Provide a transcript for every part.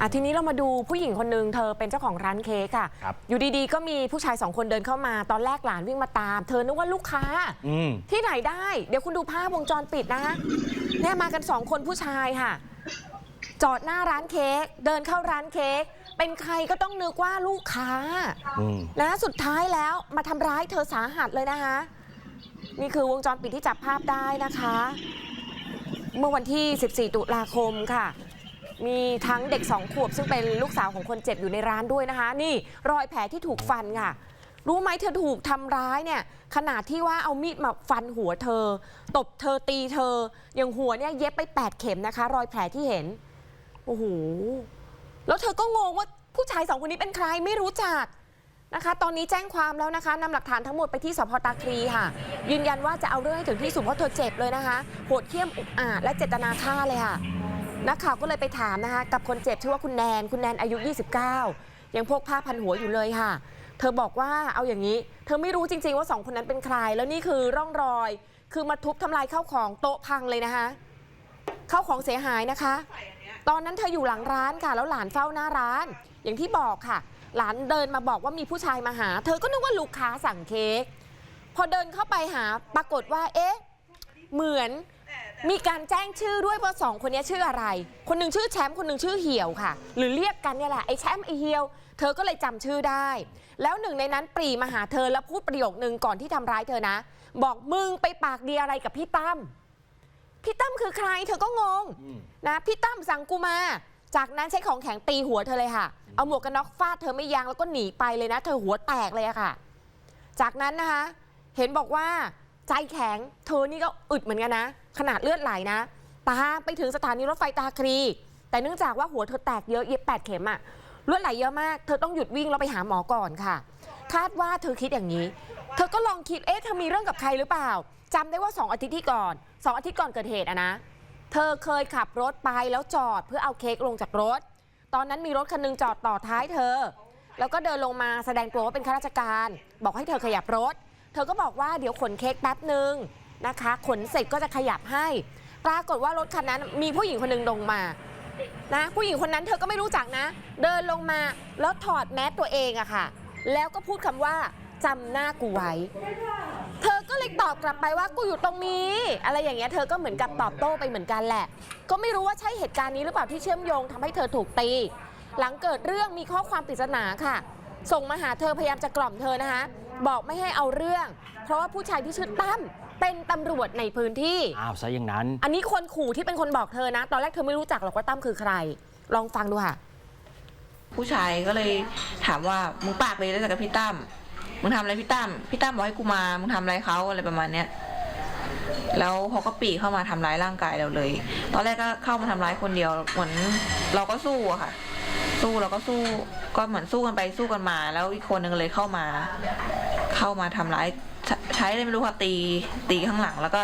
อะทีนี้เรามาดูผู้หญิงคนหนึ่งเธอเป็นเจ้าของร้านเค้กค่ะครับอยู่ดีๆ ก็มีผู้ชายสองคนเดินเข้ามาตอนแรกหลานวิ่งมาตาม เธอนึกว่าลูกค้า อืม ที่ไหนได้ เดี๋ยวคุณดูภาพวงจรปิดนะคะเนี่ยมากันสองคนผู้ชายค่ะ จอดหน้าร้านเค้กเดินเข้าร้านเค้กเป็นใครก็ต้องนึกว่าลูกค้า อืม นะสุดท้ายแล้วมาทำร้ายเธอสาหัสเลยนะคะ นี่คือวงจรปิดที่จับภาพได้นะคะ เมื่อวันที่ 14 ตุลาคมค่ะ มีทั้งเด็กสองขวบซึ่งเป็นลูกสาวของคนเจ็บอยู่ในร้านด้วยนะคะ นี่รอยแผลที่ถูกฟันค่ะ รู้ไหมเธอถูกทำร้ายเนี่ยขนาดที่ว่าเอามีดมาฟันหัวเธอ ตบเธอตีเธอ อย่างหัวเนี่ยเย็บไป 8 เข็มนะคะ รอยแผลที่เห็นโอ้โหแล้วเธอก็งงว่าผู้ชายสองคนนี้เป็นใครไม่รู้จักนะคะ ตอนนี้แจ้งความแล้วนะคะนำหลักฐานทั้งหมดไปที่สพตาคลีค่ะ ยืนยันว่าจะเอาเรื่องให้ถึงที่สุดเพราะเธอเจ็บเลยนะคะ โหดเหี้ยมอุกอาจและเจตนาฆ่าเลยค่ะ นักข่าวก็เลยไปถามนะคะ กับคนเจ็บชื่อว่าคุณแนน คุณแนนอายุ 29 ยังพกผ้าพันหัวอยู่เลยค่ะ เธอบอกว่าเอาอย่างนี้ เธอไม่รู้จริงๆว่าสองคนนั้นเป็นใคร แล้วนี่คือร่องรอย คือมาทุบทำลายข้าวของโต๊ะพังเลยนะคะข้าวของเสียหายนะคะ ตอนนั้นเธออยู่หลังร้านค่ะ แล้วหลานเฝ้าหน้าร้าน อย่างที่บอกค่ะ หลานเดินมาบอกว่ามีผู้ชายมาหา เธอก็นึกว่าลูกค้าสั่งเค้กพอเดินเข้าไปหาปรากฏว่า เอ๊ะ เหมือน มีการแจ้งชื่อด้วยว่าสองคนนี้ชื่ออะไร คนหนึ่งชื่อแชมป์คนหนึ่งชื่อเหี่ยวค่ะ หรือเรียกกันเนี่ยแหละไอ้แชมป์ไอ้เหี่ยว เธอก็เลยจำชื่อได้ แล้วหนึ่งในนั้นปรีมาหาเธอแล้วพูดประโยคนึงก่อนที่ทำร้ายเธอนะ บอกมึงไปปากดีอะไรกับพี่ตั้มพี่ตั้มคือใคร เธอก็งงนะพี่ตั้มสั่งกูมา จากนั้นใช้ของแข็งตีหัวเธอเลยค่ะ เอาหมวกกันน็อกฟาดเธอไม่ยั้งแล้วก็หนีไปเลยนะ เธอหัวแตกเลยอะค่ะ จากนั้นนะคะ เห็นบอกว่า ใจแข็ง เธอนี่ก็อึดเหมือนกันนะ ขนาดเลือดไหลนะ ตามไปถึงสถานีรถไฟตาคลีแต่เนื่องจากว่าหัวเธอแตกเยอะเย็บแปดเข็มอะเลือดไหลเยอะมาก เธอต้องหยุดวิ่งแล้วไปหาหมอก่อนค่ะ คาดว่าเธอคิดอย่างนี้ เธอก็ลองคิด เอ๊ะ เธอมีเรื่องกับใครหรือเปล่าจำได้ว่าสองอาทิตย์ที่ก่อนสองอาทิตย์ก่อนเกิดเหตุอะนะ เธอเคยขับรถไปแล้วจอดเพื่อเอาเค้กลงจากรถ ตอนนั้นมีรถคันหนึงจอดต่อท้ายเธอ แล้วก็เดินลงมาแสดงตัวว่าเป็นข้าราชการ บอกให้เธอขยับรถ ธอก็บอกว่าเดี๋ยวขนเค้กแป๊บหนึ่งนะคะ ขนเสร็จก็จะขยับให้ ปรากฏว่ารถคันนั้นมีผู้หญิงคนหนึ่งลงมานะผู้หญิงคนนั้นเธอก็ไม่รู้จักนะ เดินลงมาแล้วถอดแมสตัวเองอะค่ะ แล้วก็พูดคำว่าจำหน้ากูไว้ เธอก็เลยตอบกลับไปว่ากูอยู่ตรงนี้ อะไรอย่างเงี้ยเธอก็เหมือนกับตอบโต้ไปเหมือนกันแหละ ก็ไม่รู้ว่าใช่เหตุการณ์นี้หรือเปล่าที่เชื่อมโยงทำให้เธอถูกตี หลังเกิดเรื่องมีข้อความปริศนาค่ะ ส่งมาหาเธอพยายามจะกล่อมเธอนะคะ บอกไม่ให้เอาเรื่อง เพราะว่าผู้ชายที่ชื่อตั้มเป็นตำรวจในพื้นที่ อ้าวซะอย่างนั้น อันนี้คนขู่ที่เป็นคนบอกเธอนะ ตอนแรกเธอไม่รู้จักหรอกว่าตั้มคือใคร ลองฟังดูค่ะ ผู้ชายก็เลยถามว่ามึงปากเลยได้จากกับพี่ตั้มมึงทำอะไรพี่ตั้มพี่ตั้มบอกให้กูมามึงทำอะไรเขาอะไรประมาณเนี้ยแล้วเขาก็ปรีเข้ามาทำร้ายร่างกายเราเลย ตอนแรกก็เข้ามาทำร้ายคนเดียวเหมือนเราก็สู้อะค่ะ สู้เราก็สู้ก็เหมือนสู้กันไปสู้กันมา แล้วอีกคนหนึ่งเลยเข้ามา เข้ามาทำร้ายใช้ใช้อะไรไม่รู้ค่ะตีตีข้างหลัง แล้วก็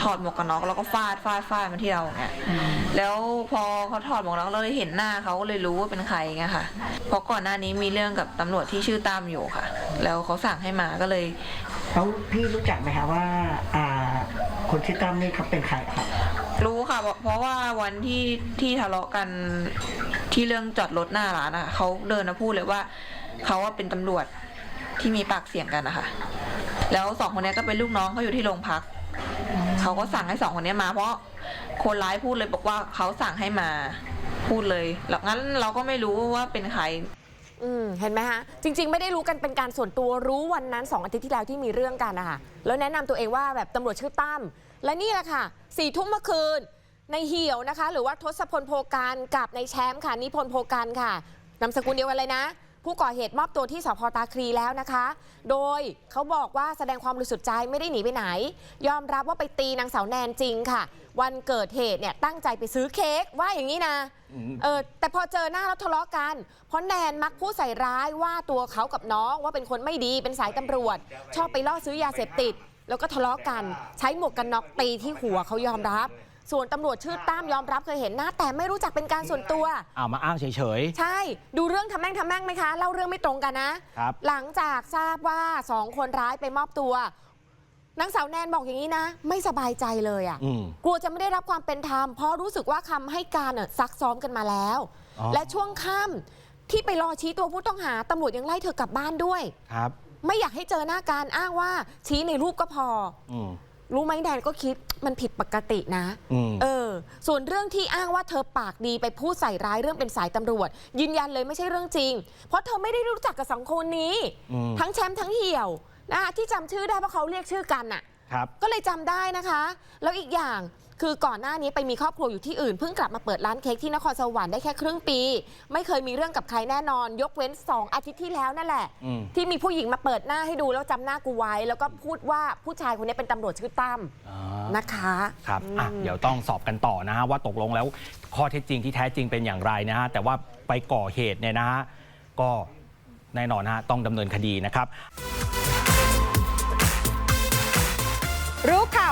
ถอดหมวกกันน็อกแล้วก็ฟาดฟาดฟาดมาที่เราอย่างเงี้ยแล้วพอเขาถอดหมวกกันน็อกเราเลยเห็นหน้าเขาก็เลยรู้ว่าเป็นใครไงค่ะเพราะก่อนหน้านี้มีเรื่องกับตำรวจที่ชื่อตามอยู่ค่ะ แล้วเขาสั่งให้มาก็เลยแล้วพี่รู้จักไหมคะว่าอ่าคนชื่อตั้มนี่เขาเป็นใครครับรู้ค่ะ เพราะเพราะว่าวันที่ที่ทะเลาะกันที่เรื่องจอดรถหน้าร้านอะเขาเดินมาพูดเลยว่าเขาว่าเป็นตำรวจ ที่มีปากเสียงกันนะคะ แล้วสองคนนี้ก็เป็นลูกน้องเขาอยู่ที่โรงพัก เขาก็สั่งให้สองคนนี้มา เพราะคนร้ายพูดเลยบอกว่าเขาสั่งให้มาพูดเลยแล้วงั้นเราก็ไม่รู้ว่าเป็นใครอืมเห็นไหมฮะ จริง ๆ ไม่ได้รู้กันเป็นการส่วนตัวรู้วันนั้นสองอาทิตย์ที่แล้วที่มีเรื่องกันนะคะแล้วแนะนำตัวเองว่าแบบตำรวจชื่อตั้มและนี่แหละค่ะสี่ทุ่มเมื่อคืนในเหี่ยวนะคะ หรือว่าทศพลโพการกับในแชมป์ค่ะนิพนธ์โพการค่ะนามสกุลเดียวกันเลยนะ ผู้ก่อเหตุมอบตัวที่สพตาคลีแล้วนะคะ โดยเขาบอกว่าแสดงความบริสุทธิ์ใจไม่ได้หนีไปไหน ยอมรับว่าไปตีนางสาวแนนจริงค่ะ วันเกิดเหตุเนี่ยตั้งใจไปซื้อเค้กว่าอย่างนี้นะอืมเออแต่พอเจอหน้าแล้วทะเลาะกัน เพราะแนนมักพูดใส่ร้ายว่าตัวเขากับน้องว่าเป็นคนไม่ดีเป็นสายตำรวจ ชอบไปล่อซื้อยาเสพติด แล้วก็ทะเลาะกัน ใช้หมวกกันน็อกตีที่หัวเขายอมรับ ส่วนตำรวจชื่อตั้มยอมรับเคยเห็นหน้าแต่ไม่รู้จักเป็นการส่วนตัว อ้าวมาอ้างเฉย ใช่ ดูเรื่องทำแม่งทำแม่งไหมคะ เล่าเรื่องไม่ตรงกันนะ ครับ หลังจากทราบว่าสองคนร้ายไปมอบตัวนางสาวแนนบอกอย่างนี้นะ ไม่สบายใจเลยอะ่ะอืม กลัวจะไม่ได้รับความเป็นธรรม เพราะรู้สึกว่าคำให้การน่ะซักซ้อมกันมาแล้ว อ๋อ และช่วงค่ำที่ไปรอชี้ตัวผู้ต้องหาตำรวจยังไล่เธอกลับบ้านด้วย ครับ ไม่อยากให้เจอหน้าการอ้างว่าชี้ในรูปก็พอ อืม รู้ไหมแดนก็คิด มันผิดปกตินะอืมเออ ส่วนเรื่องที่อ้างว่าเธอปากดีไปพูดใส่ร้ายเรื่องเป็นสายตำรวจ ยืนยันเลยไม่ใช่เรื่องจริง เพราะเธอไม่ได้รู้จักกับสองคนนี้อืมทั้งแชมป์ทั้งเหี่ยวนะคะที่จำชื่อได้เพราะเขาเรียกชื่อกันน่ะ ครับก็เลยจำได้นะคะ แล้วอีกอย่างคือก่อนหน้านี้ไปมีครอบครัวอยู่ที่อื่นเพิ่งกลับมาเปิดร้านเค้กที่นครสวรรค์ได้แค่ครึ่งปี ไม่เคยมีเรื่องกับใครแน่นอน ยกเว้น 2 อาทิตย์ที่แล้วนั่นแหละ อืม ที่มีผู้หญิงมาเปิดหน้าให้ดูแล้วจำหน้ากูไว้ แล้วก็พูดว่าผู้ชายคนนี้เป็นตำรวจชื่อตั้มอ่านะคะครับอะอืม เดี๋ยวต้องสอบกันต่อนะฮะว่าตกลงแล้วข้อเท็จจริงที่แท้จริงเป็นอย่างไรนะฮะแต่ว่าไปก่อเหตุเนี่ยนะฮะก็แน่นอนฮะต้องดำเนินคดีนะครับ